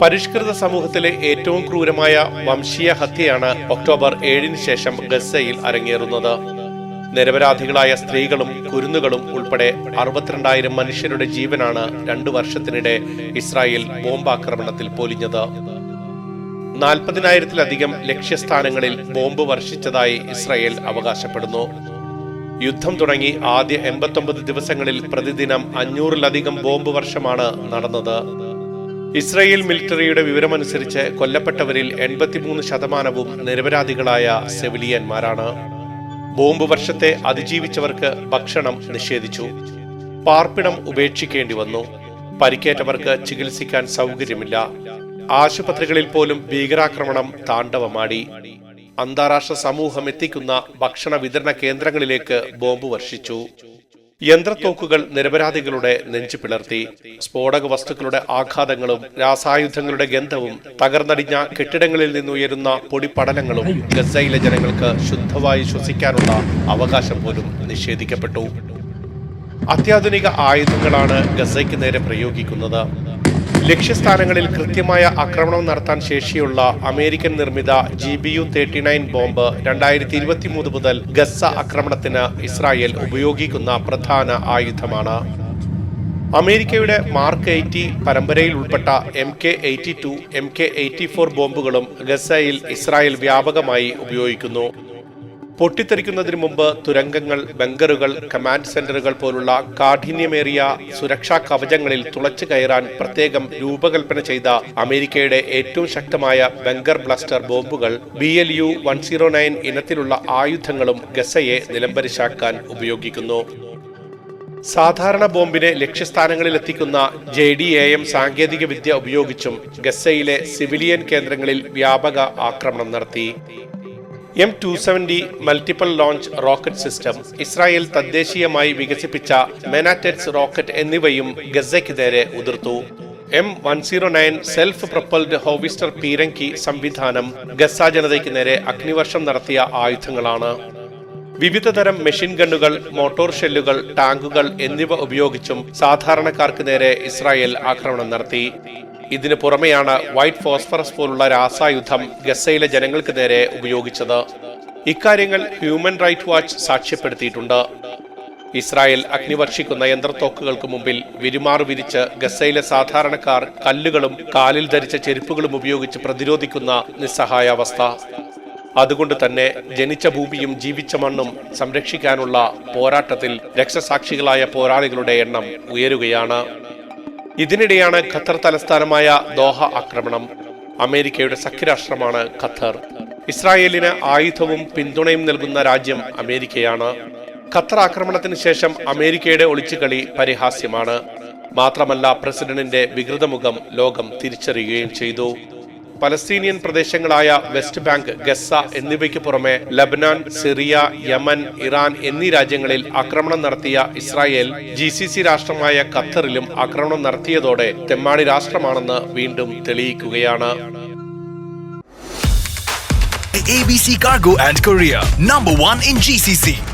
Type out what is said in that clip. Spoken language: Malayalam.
പരിഷ്കൃത സമൂഹത്തിലെ ഏറ്റവും ക്രൂരമായ വംശീയ ഹത്യയാണ് ഒക്ടോബർ ഏഴിന് ശേഷം ഗസയിൽ അരങ്ങേറുന്നത്. നിരപരാധികളായ സ്ത്രീകളും കുരുന്നുകളും ഉൾപ്പെടെ അറുപത്തിരണ്ടായിരം മനുഷ്യരുടെ ജീവനാണ് രണ്ടു വർഷത്തിനിടെ ഇസ്രായേൽ ബോംബാക്രമണത്തിൽ പൊലിഞ്ഞത്. നാൽപ്പതിനായിരത്തിലധികം ലക്ഷ്യസ്ഥാനങ്ങളിൽ ബോംബ് വർഷിച്ചതായി ഇസ്രായേൽ അവകാശപ്പെടുന്നു. യുദ്ധം തുടങ്ങി ആദ്യ എൺപത്തൊമ്പത് ദിവസങ്ങളിൽ പ്രതിദിനം അഞ്ഞൂറിലധികം ബോംബ് വർഷമാണ് നടന്നത്. ഇസ്രായേൽ മിലിറ്ററിയുടെ വിവരമനുസരിച്ച് കൊല്ലപ്പെട്ടവരിൽ എൺപത്തിമൂന്ന് ശതമാനവും നിരപരാധികളായ സെവിലിയന്മാരാണ്. ബോംബ് വർഷത്തെ അതിജീവിച്ചവർക്ക് ഭക്ഷണം നിഷേധിച്ചു. പാർപ്പിടം ഉപേക്ഷിക്കേണ്ടി വന്നു. പരിക്കേറ്റവർക്ക് ചികിത്സിക്കാൻ സൗകര്യമില്ല. ആശുപത്രികളിൽ പോലും ഭീകരാക്രമണം താണ്ഡവമാടി. അന്താരാഷ്ട്ര സമൂഹം എത്തിക്കുന്ന ഭക്ഷണ വിതരണ കേന്ദ്രങ്ങളിലേക്ക് ബോംബ് വർഷിച്ചു. യന്ത്രത്തോക്കുകൾ നിരപരാധികളുടെ നെഞ്ചു പിളർത്തി സ്ഫോടക വസ്തുക്കളുടെ ആഘാതങ്ങളും രാസായുധങ്ങളുടെ ഗന്ധവും തകർന്നടിഞ്ഞ കെട്ടിടങ്ങളിൽ നിന്നുയരുന്ന പൊടിപടലങ്ങളും ഗസയിലെ ജനങ്ങൾക്ക് ശുദ്ധമായി ശ്വസിക്കാനുള്ള അവകാശം പോലും നിഷേധിക്കപ്പെട്ടു. അത്യാധുനിക ആയുധങ്ങളാണ് ഗസയ്ക്ക് നേരെ പ്രയോഗിക്കുന്നത്. ലക്ഷ്യസ്ഥാനങ്ങളിൽ കൃത്യമായ ആക്രമണം നടത്താൻ ശേഷിയുള്ള അമേരിക്കൻ നിർമ്മിത G B U thirty nine bomb രണ്ടായിരത്തി ഇരുപത്തി മൂന്ന് മുതൽ ഗസ ആക്രമണത്തിന് ഇസ്രായേൽ ഉപയോഗിക്കുന്ന പ്രധാന ആയുധമാണ്. അമേരിക്കയുടെ മാർക്ക് എയ്റ്റി പരമ്പരയിൽ ഉൾപ്പെട്ട M K eighty two M K eighty four ബോംബുകളും ഗസയിൽ ഇസ്രായേൽ വ്യാപകമായി ഉപയോഗിക്കുന്നു. പൊട്ടിത്തെറിക്കുന്നതിന് മുമ്പ് തുരങ്കങ്ങൾ ബങ്കറുകൾ കമാൻഡ് സെന്ററുകൾ പോലുള്ള കാഠിന്യമേറിയ സുരക്ഷാ കവചങ്ങളിൽ തുളച്ചു കയറാൻ പ്രത്യേകം രൂപകൽപ്പന ചെയ്ത അമേരിക്കയുടെ ഏറ്റവും ശക്തമായ ബങ്കർ ബ്ലാസ്റ്റർ ബോംബുകൾ B L U one zero nine ഇനത്തിലുള്ള ആയുധങ്ങളും ഗസയെ നിലംപരിശാക്കാൻ ഉപയോഗിക്കുന്നു. സാധാരണ ബോംബിനെ ലക്ഷ്യസ്ഥാനങ്ങളിൽ എത്തിക്കുന്ന ജെ ഡി എ എം സാങ്കേതിക വിദ്യ ഉപയോഗിച്ചും ഗസയിലെ സിവിലിയൻ കേന്ദ്രങ്ങളിൽ വ്യാപക ആക്രമണം നടത്തി. M two seventy multiple launch rocket system Israel തദ്ദേശീയമായി വികസിപ്പിച്ച മെനാറ്റെറ്റ്സ് റോക്കറ്റ് എന്നിവയും ഗസയ്ക്ക് നേരെ ഉതിർത്തു. M one zero nine self propelled ഹോവിസ്റ്റർ പീരങ്കി സംവിധാനം ഗസ ജനതയ്ക്ക് നേരെ അഗ്നിവർഷം നടത്തിയ ആയുധങ്ങളാണ്. വിവിധ തരം മെഷീൻ ഗണ്ണുകൾ മോട്ടോർ ഷെല്ലുകൾ ടാങ്കുകൾ എന്നിവ ഉപയോഗിച്ചും സാധാരണക്കാർക്ക് നേരെ ഇസ്രായേൽ ആക്രമണം നടത്തി. ഇതിനു പുറമെയാണ് വൈറ്റ് ഫോസ്ഫറസ് പോലുള്ള രാസായുധം ഗസയിലെ ജനങ്ങൾക്ക് നേരെ ഉപയോഗിച്ചത്. ഇക്കാര്യങ്ങൾ ഹ്യൂമൻ റൈറ്റ് വാച്ച് സാക്ഷ്യപ്പെടുത്തിയിട്ടുണ്ട്. ഇസ്രായേൽ അഗ്നിവർഷിക്കുന്ന യന്ത്രത്തോക്കുകൾക്ക് മുമ്പിൽ വിരുമാറു വിരിച്ച് ഗസയിലെ സാധാരണക്കാർ കല്ലുകളും കാലിൽ ധരിച്ച ചെരുപ്പുകളും ഉപയോഗിച്ച് പ്രതിരോധിക്കുന്ന നിസ്സഹായാവസ്ഥ. അതുകൊണ്ട് തന്നെ ജനിച്ച ഭൂമിയും ജീവിച്ച മണ്ണും സംരക്ഷിക്കാനുള്ള പോരാട്ടത്തിൽ രക്തസാക്ഷികളായ പോരാളികളുടെ എണ്ണം ഉയരുകയാണ്. ഇതിനിടെയാണ് ഖത്തർ തലസ്ഥാനമായ ദോഹ ആക്രമണം. അമേരിക്കയുടെ സഖ്യരാഷ്ട്രമാണ് ഖത്തർ. ഇസ്രായേലിന് ആയുധവും പിന്തുണയും നൽകുന്ന രാജ്യം അമേരിക്കയാണ്. ഖത്തർ ആക്രമണത്തിന് ശേഷം അമേരിക്കയുടെ ഒളിച്ചുകളി പരിഹാസ്യമാണ്. മാത്രമല്ല പ്രസിഡന്റിന്റെ വികൃതമുഖം ലോകം തിരിച്ചറിയുകയും ചെയ്തു. പലസ്തീനിയൻ പ്രദേശങ്ങളായ വെസ്റ്റ് ബാങ്ക് ഗസ എന്നിവയ്ക്ക് പുറമെ ലബനാൻ സിറിയ യമൻ ഇറാൻ എന്നീ രാജ്യങ്ങളിൽ ആക്രമണം നടത്തിയ ഇസ്രായേൽ ജി സി സി രാഷ്ട്രമായ ഖത്തറിലും ആക്രമണം നടത്തിയതോടെ തെമ്മാടി രാഷ്ട്രമാണെന്ന് വീണ്ടും തെളിയിക്കുകയാണ് ABC Cargo and Korea, number one in GCC.